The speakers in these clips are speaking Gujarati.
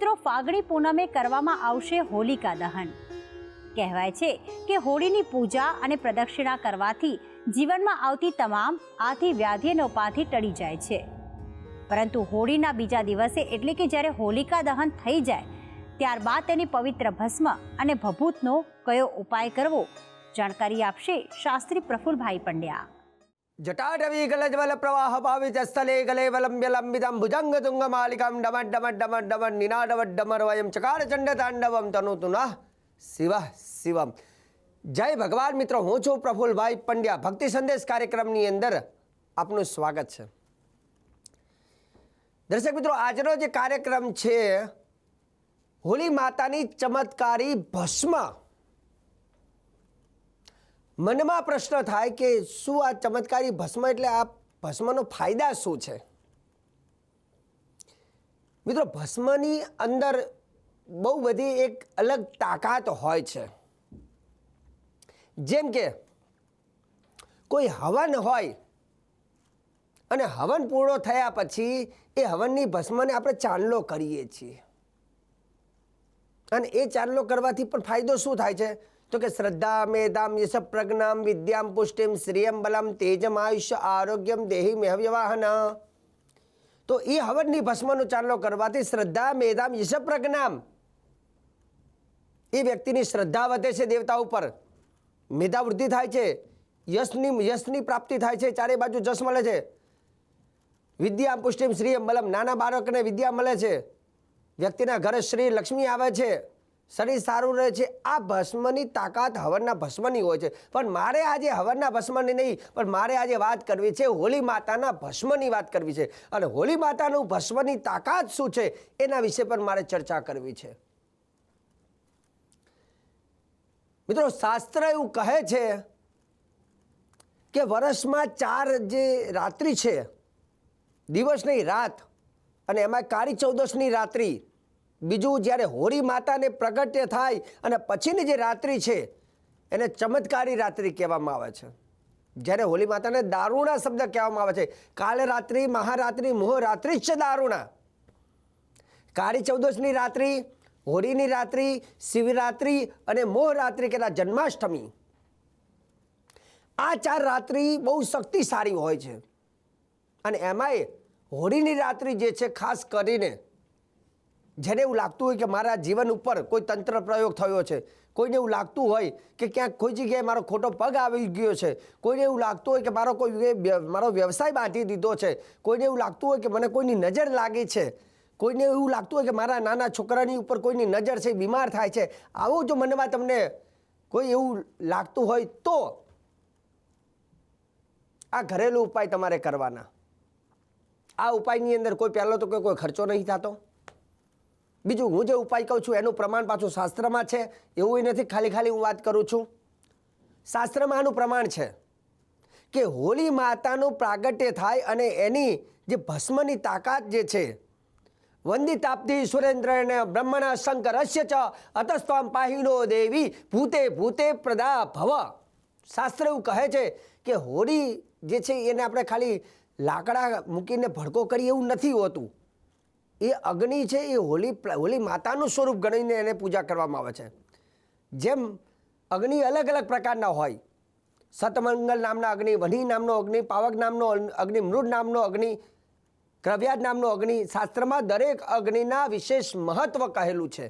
મિત્રો ફાગણી પૂનમે કરવામાં આવશે હોલિકા દહન. કહેવાય છે કે હોળીની પૂજા અને પ્રદક્ષિણા કરવાથી જીવનમાં આવતી તમામ આથી વ્યાધિ ઉપાધિ ટળી જાય છે. પરંતુ હોળીના બીજા દિવસે એટલે કે જ્યારે હોલિકા દહન થઈ જાય, ત્યારબાદ તેની પવિત્ર ભસ્મ અને ભભૂતનો કયો ઉપાય કરવો, જાણકારી આપશે શાસ્ત્રી પ્રફુલભાઈ પંડ્યા. ડમટ ડમટ ડમટ નિનાડવટ ડમર વયમ ચકાર ચંડ તાંડવમ તનુતુ ન શિવ શિવમ જય ભગવાન મિત્રો હું છું પ્રફુલભાઈ પંડ્યા ભક્તિ સંદેશ કાર્યક્રમની અંદર આપનું સ્વાગત છે દર્શક મિત્રો આજનો જે કાર્યક્રમ છે હોળી માતાની ચમત્કારી ભસ્મ મનમાં પ્રશ્ન થાય કે શું આ ચમત્કારી ભસ્મ એટલે આ ભસ્મનો ફાયદા શું છે? મિત્રો, ભસ્મની અંદર બહુ બધી એક અલગ તાકાત હોય છે. જેમ કે, કોઈ હવન હોય અને હવન પૂર્ણ થયા પછી એ હવનની ભસ્મને આપણે ચાંદલો કરીએ છીએ. અને એ ચાંદલો કરવાથી પણ ફાયદો શું થાય છે? તો કે શ્રદ્ધા, મેધામ યશ પ્રજ્ઞામ વિદ્યામ, પુષ્ટિમ, શ્રિયમ, બલમ, તેજમ, આયુષ્ય, આરોગ્યમ, દેહી મેહવ્યવાહન તો એ હવનની ભસ્મનો ચાંદલો કરવાથી શ્રદ્ધા, મેધામ યશ પ્રજ્ઞામ એ વ્યક્તિની શ્રદ્ધા વધે છે દેવતા ઉપર. મેધા વૃદ્ધિ થાય છે, યશની યશની પ્રાપ્તિ થાય છે, ચારે બાજુ જશ મળે છે. વિદ્યા પુષ્ટિમ, શ્રીયમ, બલમ, નાના બાળકને વિદ્યા મળે છે. વ્યક્તિના ઘરે શ્રી લક્ષ્મી આવે છે. શરીર સારું રહે છે. આ ભસ્મની તાકાત હવનના ભસ્મની હોય છે. પણ મારે આજે હવનના ભસ્મની નહીં, પણ મારે આજે વાત કરવી છે હોળી માતાના ભસ્મની વાત કરવી છે. અને હોળી માતાનું ભસ્મની તાકાત શું છે એના વિશે પણ મારે ચર્ચા કરવી છે. મિત્રો, શાસ્ત્ર એવું કહે છે કે વર્ષમાં ચાર જે રાત્રિ છે દિવસ નહીં રાત, અને એમાં કાળી ચૌદસની રાત્રિ બીજું જ્યારે હોળી માતાને પ્રગટ્ય થાય અને પછીની જે રાત્રિ છે, એને ચમત્કારી રાત્રિ કહેવામાં આવે છે. જ્યારે હોળી માતાને દારૂણા શબ્દ કહેવામાં આવે છે. કાલે રાત્રિ, મહારાત્રિ, મોહ રાત્રિ જ છે દારૂણા. કાળી ચૌદશની રાત્રિ, હોળીની રાત્રિ, શિવરાત્રિ અને મોહ રાત્રિ કહેતા જન્માષ્ટમી. આ ચાર રાત્રિ બહુ શક્તિશાળી હોય છે. અને એમાંય હોળીની રાત્રિ જે છે, ખાસ કરીને જેને એવું લાગતું હોય કે મારા જીવન ઉપર કોઈ તંત્ર પ્રયોગ થયો છે, કોઈને એવું લાગતું હોય કે ક્યાંક કોઈ જગ્યાએ મારો ખોટો પગ આવી ગયો છે, કોઈને એવું લાગતું હોય કે મારો કોઈ મારો વ્યવસાય બાંધી દીધો છે, કોઈને એવું લાગતું હોય કે મને કોઈની નજર લાગી છે, કોઈને એવું લાગતું હોય કે મારા નાના છોકરાની ઉપર કોઈની નજર છે, બીમાર થાય છે, આવું જો મનમાં તમને કોઈ એવું લાગતું હોય તો આ ઘરેલું ઉપાય તમારે કરવાના. આ ઉપાયની અંદર કોઈ પહેલો તો કોઈ કોઈ ખર્ચો નહીં થતો? બીજું હું જે ઉપાય કહું છું, એનું પ્રમાણ પાછું શાસ્ત્રમાં છે, એવું નથી, ખાલી ખાલી હું વાત કરું છું. શાસ્ત્રમાં આનું પ્રમાણ છે કે હોળી માતાનું પ્રાગટ્ય થાય અને એની જે ભસ્મની તાકાત જે છે વંદિતાપ્તિ સુરેન્દ્રને બ્રહ્મણા શંકરસ્ય ચ અતસ્ત્વમ પાહિનો દેવી ભૂતે ભૂતે પ્રદા ભવ. શાસ્ત્ર એવું કહે છે કે હોળી જે છે, એને આપણે ખાલી લાકડા મૂકીને ભડકો કરીએ એવું નથી હોતું. એ અગ્નિ છે, એ હોલી હોલી માતાનું સ્વરૂપ ગણીને એને પૂજા કરવામાં આવે છે. જેમ અગ્નિ અલગ અલગ પ્રકારના હોય. સતમંગલ નામના અગ્નિ વની નામનો અગ્નિ, પાવક નામનો અગ્નિ મૃડ નામનો અગ્નિ ક્રવ્યાજ નામનો અગ્નિ, શાસ્ત્રમાં દરેક અગ્નિના વિશેષ મહત્વ કહેલું છે.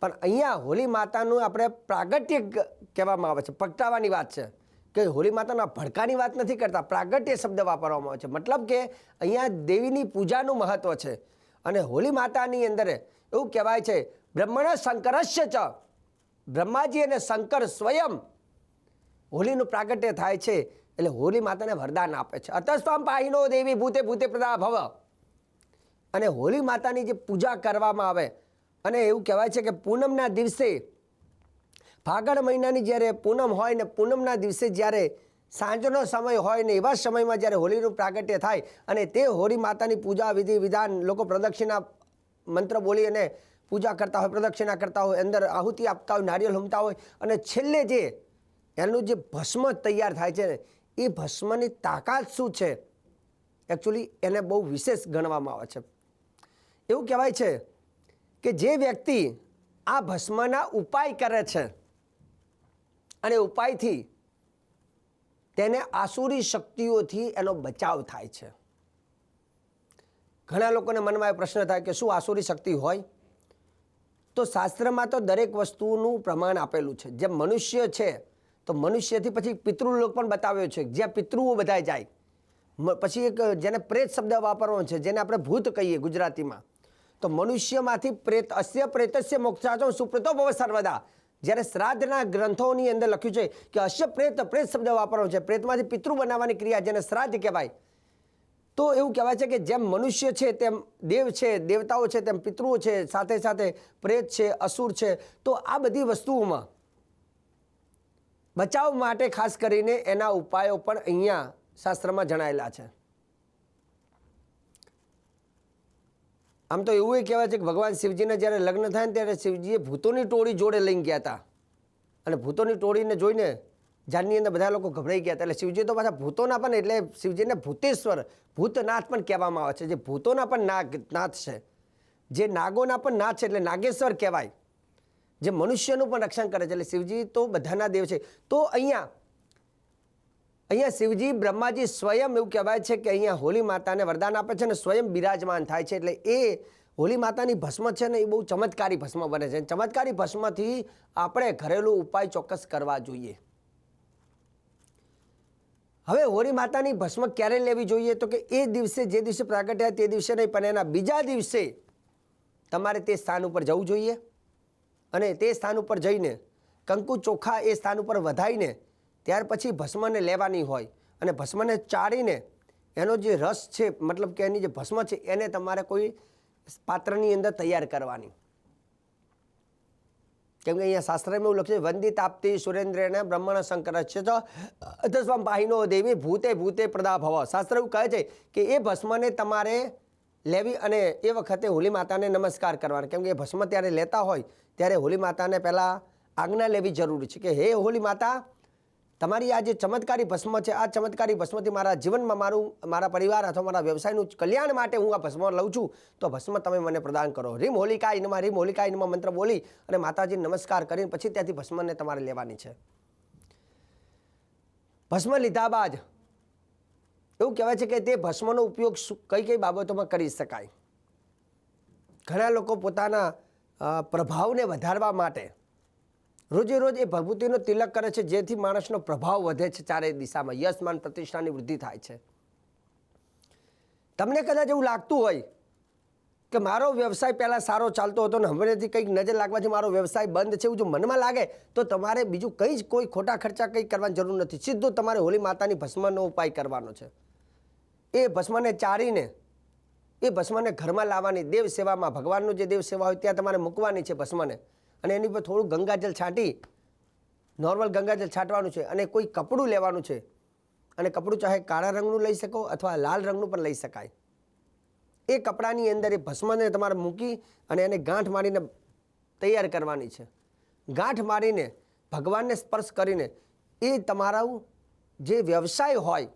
પણ અહીંયા હોલી માતાનું આપણે પ્રાગટ્ય કહેવામાં આવે છે, પ્રગટાવાની વાત છે. કે હોળી માતાના ભડકાની વાત નથી કરતા, પ્રાગટ્ય શબ્દ વાપરવામાં આવે છે. મતલબ કે અહીંયા દેવીની પૂજાનું મહત્વ છે. અને હોળી માતાની અંદર એવું કહેવાય છે, બ્રહ્મણ શંકરસ્ય ચ, બ્રહ્માજી અને શંકર સ્વયં હોલીનું પ્રાગટ્ય થાય છે, એટલે હોળી માતાને વરદાન આપે છે. અતસ્વામ પાહિનો દેવી ભૂતે ભૂતે પ્રદા ભવ. અને હોળી માતાની જે પૂજા કરવામાં આવે, અને એવું કહેવાય છે કે પૂનમના દિવસે ફાગણ મહિનાની જ્યારે પૂનમ હોય ને પૂનમના દિવસે જ્યારે સાંજનો સમય હોય ને એવા સમયમાં જ્યારે હોળીનું પ્રાગટ્ય થાય અને તે હોળી માતાની પૂજા વિધિ વિધાન લોકો પ્રદક્ષિણા મંત્ર બોલી અને પૂજા કરતા હોય, પ્રદક્ષિણા કરતા હોય, અંદર આહુતિ આપતા હોય નારિયેળ હમતા હોય અને છેલ્લે જે એનું જે ભસ્મ તૈયાર થાય છે ને, એ ભસ્મની તાકાત શું છે? એકચ્યુઅલી એને બહુ વિશેષ ગણવામાં આવે છે. એવું કહેવાય છે કે જે વ્યક્તિ આ ભસ્મના ઉપાય કરે છે અને ઉપાયથી તેને આસુરી શક્તિઓથી એનો બચાવ થાય છે. ઘણા લોકોને મનમાં એ પ્રશ્ન થાય કે શું આસુરી શક્તિ હોય? તો શાસ્ત્રમાં તો દરેક વસ્તુનું પ્રમાણ આપેલું છે. જેમ મનુષ્ય છે, તો મનુષ્યથી પછી પિતૃલોક પણ બતાવ્યો છે. જ્યાં પિતૃઓ બધા જાય. પછી એક જેને પ્રેત શબ્દ વાપરવાનો છે, જેને આપણે ભૂત કહીએ ગુજરાતીમાં. તો મનુષ્યમાંથી પ્રેત અસ્ય પ્રેતસ્ય મોક્ષાચો સુપ્રતો ભવ જ્યારે શ્રાદ્ધના ગ્રંથોની અંદર લખ્યું છે કે અશ્ય પ્રેત પ્રેત શબ્દ વાપરવાનો છે. પ્રેતમાંથી પિતૃ બનાવવાની ક્રિયા જેને શ્રાદ્ધ કહેવાય. તો એવું કહેવાય છે કે જેમ મનુષ્ય છે, તેમ દેવ છે, દેવતાઓ છે, તેમ પિતૃઓ છે, સાથે સાથે પ્રેત છે, અસુર છે. તો આ બધી વસ્તુઓમાં બચાવ માટે ખાસ કરીને એના ઉપાયો પણ અહીંયા શાસ્ત્રમાં જણાયેલા છે. આમ તો એવું કહેવાય છે કે ભગવાન શિવજીને જ્યારે લગ્ન થાય ને ત્યારે શિવજીએ ભૂતોની ટોળી જોડે લઈને ગયા હતા. અને ભૂતોની ટોળીને જોઈને જાનની અંદર બધા લોકો ગભરાઈ ગયા હતા. એટલે શિવજી તો પાછા ભૂતોના પણ એટલે શિવજીને ભૂતેશ્વર, ભૂતનાથ પણ કહેવામાં આવે છે. જે ભૂતોના પણ નાગ, નાથ છે. જે નાગોના પણ નાથ છે એટલે નાગેશ્વર કહેવાય. જે મનુષ્યનું પણ રક્ષણ કરે છે. એટલે શિવજી તો બધાના દેવ છે. તો અહીંયા અહીંયા શિવજી બ્રહ્માજી સ્વયં એવું કહેવાય છે કે અહીંયા હોલી માતાને વરદાન આપે છે અને સ્વયં બિરાજમાન થાય છે એટલે એ હોલી માતાની ભસ્મ છે ને એ બહુ ચમત્કારી ભસ્મ બને છે. ચમત્કારી ભસ્મથી આપણે ઘરેલું ઉપાય ચોક્કસ કરવા જોઈએ. હવે હોળી માતાની ભસ્મ ક્યારે લેવી જોઈએ? તો કે એ દિવસે, જે દિવસે પ્રાગટ્યા તે દિવસે નહીં, પણ એના બીજા દિવસે તમારે તે સ્થાન ઉપર જવું જોઈએ. અને તે સ્થાન ઉપર જઈને કંકુ ચોખા એ સ્થાન ઉપર વધાઈને ત્યાર પછી ભસ્મને લેવાની હોય અને ભસ્મને ચાળીને એનો જે રસ છે, મતલબ કે એની જે ભસ્મ છે, એને તમારે કોઈ પાત્રની અંદર તૈયાર કરવાની. કેમ કે અહીંયા શાસ્ત્રમાં એવું લખ્યું છે, વંદિત આપતી સુરેન્દ્રને બ્રહ્મણ શંકર છે તો અધસ્વામ પાહિનો દેવી ભૂતે ભૂતે પ્રદા ભવ. શાસ્ત્ર એવું કહે છે કે એ ભસ્મને તમારે લેવી અને એ વખતે હોલી માતાને નમસ્કાર કરવાનો. કેમ કે એ ભસ્મ ત્યારે લેતા હોય, ત્યારે હોલી માતાને પહેલાં આજ્ઞા લેવી જરૂરી છે કે, હે હોલી માતા તમારી આ જે ચમત્કારી ભસ્મ છે, આ ચમત્કારી ભસ્મથી મારા જીવનમાં મારું, મારા પરિવાર અથવા મારા વ્યવસાયનું કલ્યાણ માટે હું આ ભસ્મ લઉં છું. તો ભસ્મ તમે મને પ્રદાન કરો. રીમ હોલિકા ઇનમાં રીમ હોલિકા ઇનમાં મંત્ર બોલી અને માતાજીને નમસ્કાર કરીને પછી ત્યાંથી ભસ્મને તમારે લેવાની છે. ભસ્મ લીધા બાદ એવું કહેવાય છે કે તે ભસ્મનો ઉપયોગ કઈ કઈ બાબતોમાં કરી શકાય? ઘણા લોકો પોતાના પ્રભાવને વધારવા માટે રોજે રોજ એ ભભૂતિનો તિલક કરે છે, જેથી માણસનો પ્રભાવ વધે છે, ચારેય દિશામાં યશમાન પ્રતિષ્ઠાની વૃદ્ધિ થાય છે. તમને કદાચ એવું લાગતું હોય કે મારો વ્યવસાય પહેલાં સારો ચાલતો હતો ને હમણાંથી કંઈક નજર લાગવાથી મારો વ્યવસાય બંધ છે એવું જો મનમાં લાગે, તો તમારે બીજું કંઈ જ કોઈ ખોટા ખર્ચા કંઈ કરવાની જરૂર નથી. સીધું તમારે હોલી માતાની ભસ્મનો ઉપાય કરવાનો છે. એ ભસ્મને ચારીને, એ ભસ્મને ઘરમાં લાવવાની દેવ સેવામાં ભગવાનનું જે દેવ સેવા હોય ત્યાં તમારે મૂકવાની છે ભસ્મને. અને એની પર થોડું ગંગાજલ છાંટી. નોર્મલ ગંગાજલ છાંટવાનું છે અને કોઈ કપડું લેવાનું છે. અને કપડું ચાહે કાળા રંગનું લઈ શકો અથવા લાલ રંગનું પણ લઈ શકાય. એ કપડાની અંદર એ ભસ્મને તમારે મૂકી અને એને ગાંઠ મારીને તૈયાર કરવાની છે. ગાંઠ મારીને ભગવાનને સ્પર્શ કરીને એ તમારું જે વ્યવસાય હોય,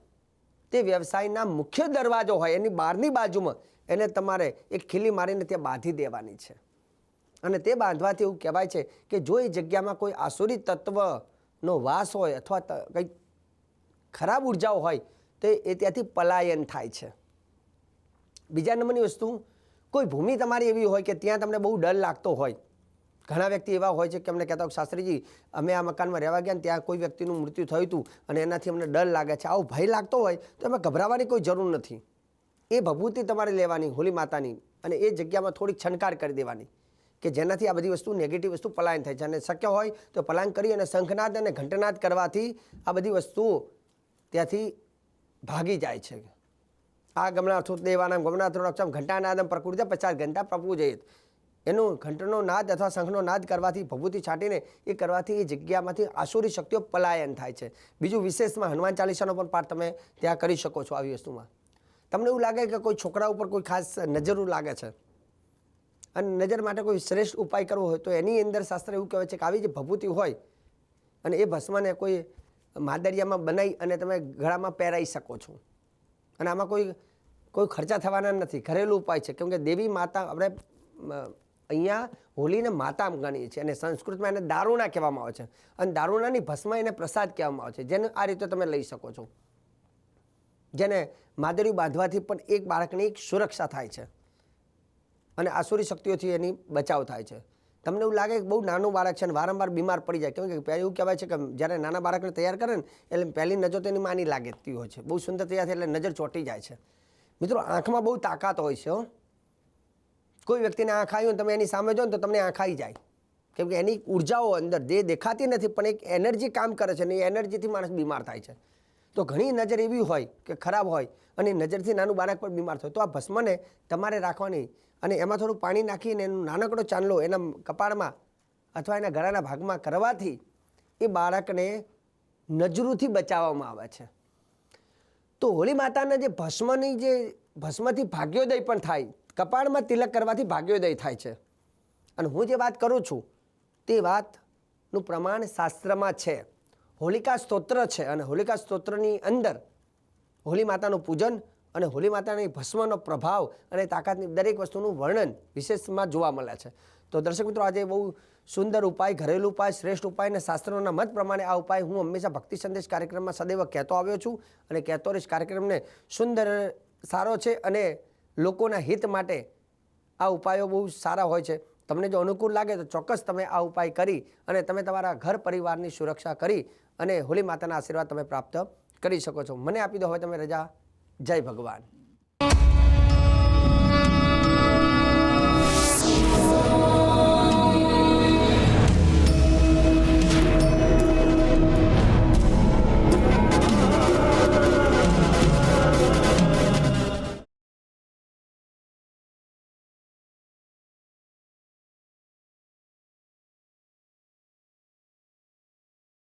તે વ્યવસાયના મુખ્ય દરવાજો હોય એની બહારની બાજુમાં એને તમારે એક ખીલી મારીને ત્યાં બાંધી દેવાની છે. અને તે બાંધવાથી એવું કહેવાય છે કે જો એ જગ્યામાં કોઈ આસુરી તત્વનો વાસ હોય અથવા કંઈક ખરાબ ઉર્જાઓ હોય તો એ ત્યાંથી પલાયન થાય છે. બીજા નંબરની વસ્તુ કોઈ ભૂમિ તમારી એવી હોય કે ત્યાં તમને બહુ ડર લાગતો હોય. ઘણા વ્યક્તિ એવા હોય છે કે અમને કહેતા હોય, શાસ્ત્રીજી અમે આ મકાનમાં રહેવા ગયા ને ત્યાં કોઈ વ્યક્તિનું મૃત્યુ થયું હતું અને એનાથી અમને ડર લાગે છે. આવો ભય લાગતો હોય તો એમાં ગભરાવાની કોઈ જરૂર નથી. એ ભભૂતિ તમારે લેવાની હોલી માતાની અને એ જગ્યામાં થોડીક છનકાર કરી દેવાની. કે જેનાથી આ બધી વસ્તુ નેગેટિવ વસ્તુ પલાયન થાય છે. અને શક્ય હોય તો પલાયન કરી અને શંખનાદ અને ઘંટનાદ કરવાથી આ બધી વસ્તુ ત્યાંથી ભાગી જાય છે. આ ગમનાથો દેવાનામ ગમના રક્ષમ, ઘંટાનાદમ પ્રકૃતિ પચાસ ઘંટા પ્રભુ જઈએ. એનું ઘંટનો નાદ અથવા શંખનો નાદ કરવાથી, ભભૂતિ છાંટીને એ કરવાથી એ જગ્યામાંથી આસુરી શક્તિઓ પલાયન થાય છે. બીજું વિશેષમાં હનુમાન ચાલીસાનો પણ પાઠ તમે ત્યાં કરી શકો છો આવી વસ્તુમાં. તમને એવું લાગે કે કોઈ છોકરા ઉપર કોઈ ખાસ નજરું લાગે છે? અને નજર માટે કોઈ શ્રેષ્ઠ ઉપાય કરવો હોય તો એની અંદર શાસ્ત્ર એવું કહેવાય છે કે આવી જે ભભૂતિ હોય અને એ ભસ્મને કોઈ માદરિયામાં બનાવી અને તમે ગળામાં પહેરાવી શકો છો. અને આમાં કોઈ કોઈ ખર્ચા થવાના નથી. ઘરેલું ઉપાય છે. કેમકે દેવી માતા આપણે અહીંયા હોલીને માતા ગણીએ છીએ. અને સંસ્કૃતમાં એને દારૂણા કહેવામાં આવે છે. અને દારૂણાની ભસ્મ એને પ્રસાદ કહેવામાં આવે છે. જેને આ રીતે તમે લઈ શકો છો. જેને માદરી બાંધવાથી પણ એક બાળકની એક સુરક્ષા થાય છે. અને આસુરી શક્તિઓથી એની બચાવ થાય છે. તમને એવું લાગે કે બહુ નાનું બાળક છે અને વારંવાર બીમાર પડી જાય, કેમ કે એવું કહેવાય છે કે જ્યારે નાના બાળકને તૈયાર કરે ને, એટલે પહેલી નજર તેની માની લાગતી હોય છે. બહુ સુંદર તૈયાર થાય એટલે નજર ચોંટી જાય છે. મિત્રો, આંખમાં બહુ તાકાત હોય છે કોઈ વ્યક્તિને આંખ આવી હોય તમે એની સામે જો ને તો તમને આંખ આવી જાય. કેમ કે એની ઉર્જાઓ અંદર જે દેખાતી નથી, પણ એક એનર્જી કામ કરે છે અને એ એનર્જીથી માણસ બીમાર થાય છે. તો ઘણી નજર એવી હોય કે ખરાબ હોય અને નજરથી નાનું બાળક પણ બીમાર થાય. તો આ ભસ્મને તમારે રાખવાની અને એમાં થોડું પાણી નાખીને એનું નાનકડો ચાંદલો એના કપાળમાં અથવા એના ગળાના ભાગમાં કરવાથી એ બાળકને નજરુથી બચાવવામાં આવે છે. તો હોળી માતાના જે ભસ્મની જે ભસ્મથી ભાગ્યોદય પણ થાય, કપાળમાં તિલક કરવાથી ભાગ્યોદય થાય છે. અને હું જે વાત કરું છું તે વાતનું પ્રમાણ શાસ્ત્રમાં છે. હોલિકા સ્તોત્ર છે અને હોલિકા સ્તોત્રની અંદર હોળી માતાનું પૂજન અને હોલી માતાની ભસ્મનો પ્રભાવ અને તાકાતની દરેક વસ્તુનું વર્ણન વિશેષમાં જોવા મળે છે. તો દર્શક મિત્રો, આજે બહુ સુંદર ઉપાય, ઘરેલું ઉપાય, શ્રેષ્ઠ ઉપાય અને શાસ્ત્રોના મત પ્રમાણે આ ઉપાય હું હંમેશા ભક્તિ સંદેશ કાર્યક્રમમાં સદૈવ કહેતો આવ્યો છું અને કહેતો રહીશ, કાર્યક્રમને સુંદર, સારો છે અને લોકોના હિત માટે આ ઉપાયો બહુ સારા હોય છે. તમને જો અનુકૂળ લાગે તો ચોક્કસ તમે આ ઉપાય કરી અને તમે તમારા ઘર પરિવારની સુરક્ષા કરી અને હોલી માતાના આશીર્વાદ તમે પ્રાપ્ત કરી શકો છો. મને આપી દો, હવે તમે રજા જય ભગવાન.